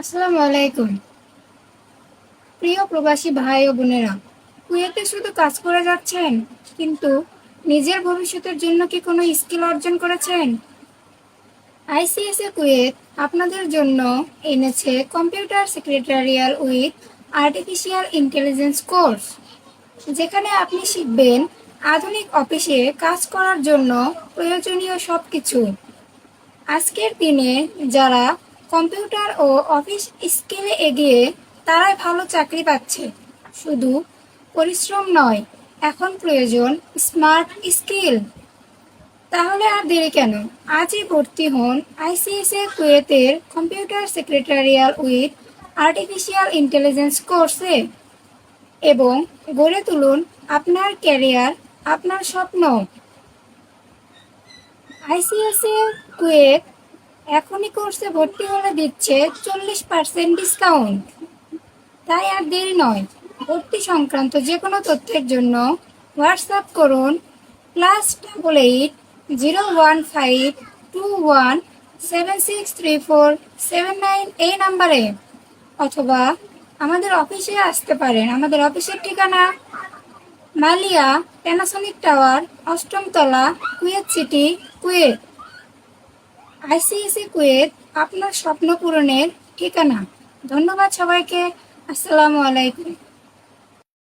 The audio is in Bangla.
আসসালামু আলাইকুম। প্রিয় প্রবাসী ভাই ও বোনেরা, কুয়েতে শুধু কাজ করে যাচ্ছেন, কিন্তু নিজের ভবিষ্যতের জন্য কি কোনো স্কিল অর্জন করেছেন? আইসিএস এ কুয়েত আপনাদের জন্য এনেছে computer secretarial with artificial intelligence course, যেখানে আপনি শিখবেন আধুনিক অফিসে কাজ করার জন্য প্রয়োজনীয় সব কিছু আজকের দিনে যারা কম্পিউটার ও অফিস স্কিলে এগিয়ে তারাই ভালো চাকরি পাচ্ছে। শুধু পরিশ্রম নয়, এখন প্রয়োজন স্মার্ট স্কিল। তাহলে আর দেরি কেন? আজই ভর্তি হন আইসিএস এ কুয়েতের computer secretarial with artificial intelligence কোর্সে। এবং গড়ে তুলুন আপনার ক্যারিয়ার, আপনার স্বপ্ন। আইসিএস এ কুয়েত এখনই কোর্সে ভর্তি হলে দিচ্ছে চল্লিশ পার্সেন্ট ডিসকাউন্ট তাই আর দেরি নয়, ভর্তি সংক্রান্ত যে কোনো তথ্যের জন্য হোয়াটসঅ্যাপ করুন plus double eight zero one five two one seven six three four seven nine এই নাম্বারে অথবা আমাদের অফিসে আসতে পারেন, আমাদের অফিসের ঠিকানা মালিয়া প্যানাসনিক টাওয়ার অষ্টম তলা Kuwait City Kuwait ICSAC Kuwait আপনার স্বপ্ন পূরণের ঠিকানা। ধন্যবাদ সবাইকে। আসসালামু আলাইকুম।